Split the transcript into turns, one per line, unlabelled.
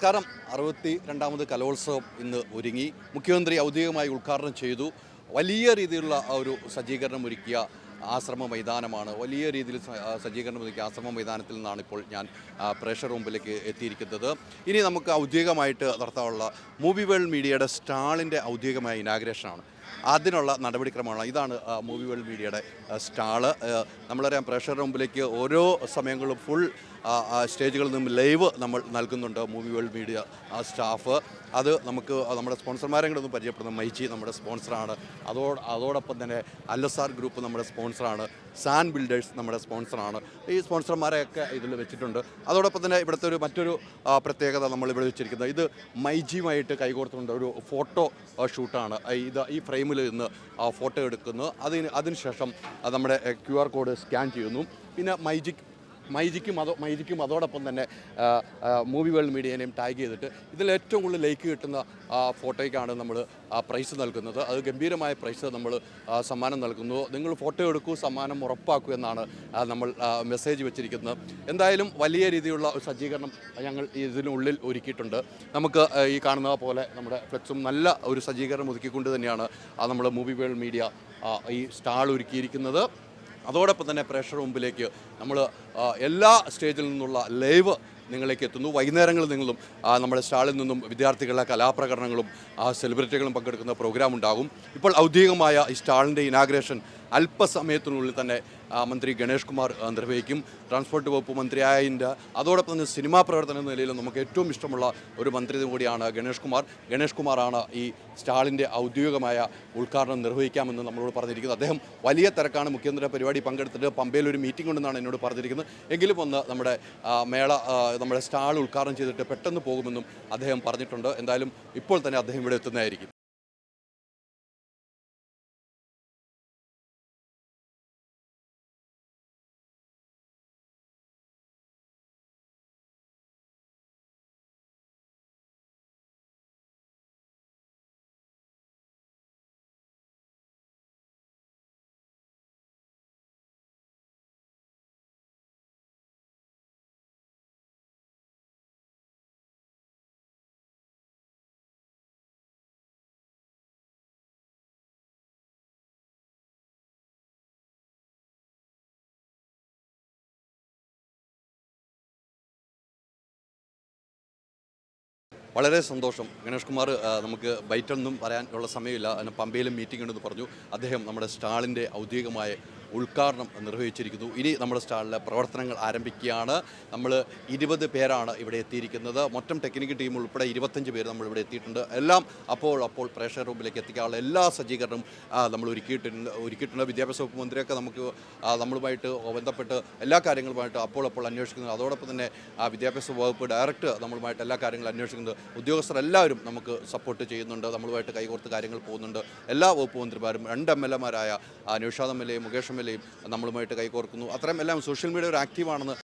നമസ്കാരം. അറുപത്തി രണ്ടാമത് കലോത്സവം ഇന്ന് ഒരുങ്ങി. മുഖ്യമന്ത്രി ഔദ്യോഗികമായി ഉദ്ഘാടനം ചെയ്തു. വലിയ രീതിയിലുള്ള ഒരു സജ്ജീകരണം ഒരുക്കിയ ആശ്രമ മൈതാനമാണ്. വലിയ രീതിയിൽ സജ്ജീകരണം ഒരുക്കിയ ആശ്രമ മൈതാനത്തിൽ നിന്നാണ് ഇപ്പോൾ ഞാൻ പ്രഷർ റൂമിലേക്ക് എത്തിയിരിക്കുന്നത്. ഇനി നമുക്ക് ഔദ്യോഗികമായിട്ട് നടത്താനുള്ള മൂവി വേൾഡ് മീഡിയയുടെ സ്റ്റാളിന്റെ ഔദ്യോഗികമായ ഇനാഗ്രേഷനാണ് അതിനുള്ള നടപടിക്രമമാണ്. ഇതാണ് മൂവി വേൾഡ് മീഡിയയുടെ സ്റ്റാൾ. നമ്മളറിയാം പ്രേക്ഷകരുടെ മുമ്പിലേക്ക് ഓരോ സമയങ്ങളും ഫുൾ സ്റ്റേജുകളിൽ നിന്നും ലൈവ് നമ്മൾ നൽകുന്നുണ്ട് മൂവി വേൾഡ് മീഡിയ സ്റ്റാഫ്. അത് നമുക്ക് നമ്മുടെ സ്പോൺസർമാരെ കൂടെ ഒന്ന് പരിചയപ്പെടുന്ന മൈച്ചി നമ്മുടെ സ്പോൺസറാണ്. അതോ അതോടൊപ്പം തന്നെ അല്ലസാർ ഗ്രൂപ്പ് നമ്മുടെ സ്പോൺസറാണ്. സാൻ ബിൽഡേഴ്സ് നമ്മുടെ സ്പോൺസറാണ്. ഈ സ്പോൺസർമാരെയൊക്കെ ഇതിൽ വെച്ചിട്ടുണ്ട്. അതോടൊപ്പം തന്നെ ഇവിടുത്തെ ഒരു മറ്റൊരു പ്രത്യേകത നമ്മൾ ഇവിടെ വെച്ചിരിക്കുന്നത്. ഇത് മൈജിയുമായിട്ട് കൈകോർത്തുകൊണ്ട് ഒരു ഫോട്ടോ ഷൂട്ടാണ്. ഇത് ഈ ഫ്രെയിമിൽ നിന്ന് ഫോട്ടോ എടുക്കുന്നു. അതിന് അതിനുശേഷം നമ്മുടെ ക്യു ആർ കോഡ് സ്കാൻ ചെയ്യുന്നു. പിന്നെ മൈജിക് മൈജിക്കും അതോ മൈജിക്കും അതോടൊപ്പം തന്നെ മൂവി വേൾഡ് മീഡിയനെയും ടാഗ് ചെയ്തിട്ട് ഇതിൽ ഏറ്റവും കൂടുതൽ ലൈക്ക് കിട്ടുന്ന ഫോട്ടോയ്ക്കാണ് നമ്മൾ പ്രൈസ് നൽകുന്നത്. അത് ഗംഭീരമായ പ്രൈസ് നമ്മൾ സമ്മാനം നൽകുന്നു. നിങ്ങൾ ഫോട്ടോ എടുക്കൂ സമ്മാനം ഉറപ്പാക്കൂ എന്നാണ് നമ്മൾ മെസ്സേജ് വെച്ചിരിക്കുന്നത്. എന്തായാലും വലിയ രീതിയിലുള്ള സജ്ജീകരണം ഞങ്ങൾ ഇതിനുള്ളിൽ ഒരുക്കിയിട്ടുണ്ട്. നമുക്ക് ഈ കാണുന്ന പോലെ നമ്മുടെ ഫ്ലെക്സും നല്ല ഒരു സജ്ജീകരണം ഒതുക്കിക്കൊണ്ട് തന്നെയാണ് നമ്മൾ മൂവി വേൾഡ് മീഡിയ ഈ സ്റ്റാൾ ഒരുക്കിയിരിക്കുന്നത്. അതോടൊപ്പം തന്നെ പ്രേക്ഷകർ മുമ്പിലേക്ക് നമ്മൾ എല്ലാ സ്റ്റേജിൽ നിന്നുള്ള ലൈവ് നിങ്ങളിലേക്ക് എത്തുന്നു. വൈകുന്നേരങ്ങളിൽ നിങ്ങളും നമ്മുടെ സ്റ്റാളിൽ നിന്നും വിദ്യാർത്ഥികളുടെ കലാപ്രകടനങ്ങളും സെലിബ്രിറ്റികളും പങ്കെടുക്കുന്ന പ്രോഗ്രാം ഉണ്ടാകും. ഇപ്പോൾ ഔദ്യോഗികമായ ഈ സ്റ്റാളിന്റെ ഇനാഗ്രേഷൻ അല്പസമയത്തിനുള്ളിൽ തന്നെ മന്ത്രി ഗണേഷ് കുമാർ നിർവഹിക്കും. ട്രാൻസ്പോർട്ട് വകുപ്പ് മന്ത്രിയായതിന്റെ അതോടൊപ്പം തന്നെ സിനിമാ പ്രവർത്തന എന്ന നിലയിൽ നമുക്ക് ഏറ്റവും ഇഷ്ടമുള്ള ഒരു മന്ത്രി കൂടിയാണ് ഗണേഷ് കുമാർ. ഗണേഷ് കുമാറാണ് ഈ സ്റ്റാളിന്റെ ഔദ്യോഗികമായ ഉദ്ഘാടനം നിർവഹിക്കാമെന്ന് നമ്മളോട് പറഞ്ഞിരിക്കുന്നത് അദ്ദേഹം വലിയ തിരക്കാണ് മുഖ്യമന്ത്രി പരിപാടി പങ്കെടുത്തിട്ട് പമ്പയിൽ ഒരു മീറ്റിംഗ് ഉണ്ടെന്നാണ് എന്നോട് പറഞ്ഞിരിക്കുന്നത്. എങ്കിലും ഒന്ന് നമ്മുടെ മേള നമ്മുടെ സ്റ്റാൾ ഉദ്ഘാടനം ചെയ്തിട്ട് പെട്ടെന്ന് പോകുമെന്നും അദ്ദേഹം പറഞ്ഞിട്ടുണ്ട്. എന്തായാലും ഇപ്പോൾ തന്നെ അദ്ദേഹം ഇവിടെ എത്തുന്നതായിരിക്കും. വളരെ സന്തോഷം. ഗണേഷ് കുമാർ നമുക്ക് ബൈറ്റൊന്നും പറയാനുള്ള സമയമില്ല. അതിന് പമ്പയിലും മീറ്റിംഗ് ഉണ്ടെന്ന് പറഞ്ഞു. അദ്ദേഹം നമ്മുടെ സ്റ്റാളിന്റെ ഔദ്യോഗികമായ ഉദ്ഘാടനം നിർവഹിച്ചിരിക്കുന്നു. ഇനി നമ്മുടെ സ്റ്റാളിലെ പ്രവർത്തനങ്ങൾ ആരംഭിക്കുകയാണ്. നമ്മൾ ഇരുപത് പേരാണ് ഇവിടെ എത്തിയിരിക്കുന്നത്. മൊത്തം ടെക്നിക്കൽ ടീം ഉൾപ്പെടെ ഇരുപത്തഞ്ച് പേര് നമ്മൾ ഇവിടെ എത്തിയിട്ടുണ്ട്. എല്ലാം അപ്പോൾ അപ്പോൾ പ്രേക്ഷക റൂമിലേക്ക് എത്തിക്കാനുള്ള എല്ലാ സജ്ജീകരണവും നമ്മൾ ഒരുക്കിയിട്ടുണ്ട് ഒരുക്കിയിട്ടുണ്ട്. വിദ്യാഭ്യാസ വകുപ്പ് മന്ത്രിയൊക്കെ നമുക്ക് നമ്മളുമായിട്ട് ബന്ധപ്പെട്ട് എല്ലാ കാര്യങ്ങളുമായിട്ട് അപ്പോൾ അപ്പോൾ അന്വേഷിക്കുന്നത് അതോടൊപ്പം തന്നെ വിദ്യാഭ്യാസ വകുപ്പ് ഡയറക്റ്റ് നമ്മളുമായിട്ട് എല്ലാ കാര്യങ്ങളും അന്വേഷിക്കുന്നത് ഉദ്യോഗസ്ഥർ എല്ലാവരും നമുക്ക് സപ്പോർട്ട് ചെയ്യുന്നുണ്ട്. നമ്മളുമായിട്ട് കൈകോർത്ത് കാര്യങ്ങൾ പോകുന്നുണ്ട്. എല്ലാ വകുപ്പ് മന്ത്രിമാരും രണ്ട് M L എമാരായ Nishad M L A Mukesh M എയും നമ്മളുമായിട്ട് കൈകോർക്കുന്നു. അത്രയും എല്ലാം സോഷ്യൽ മീഡിയ ഒരു ആക്റ്റീവാണെന്ന്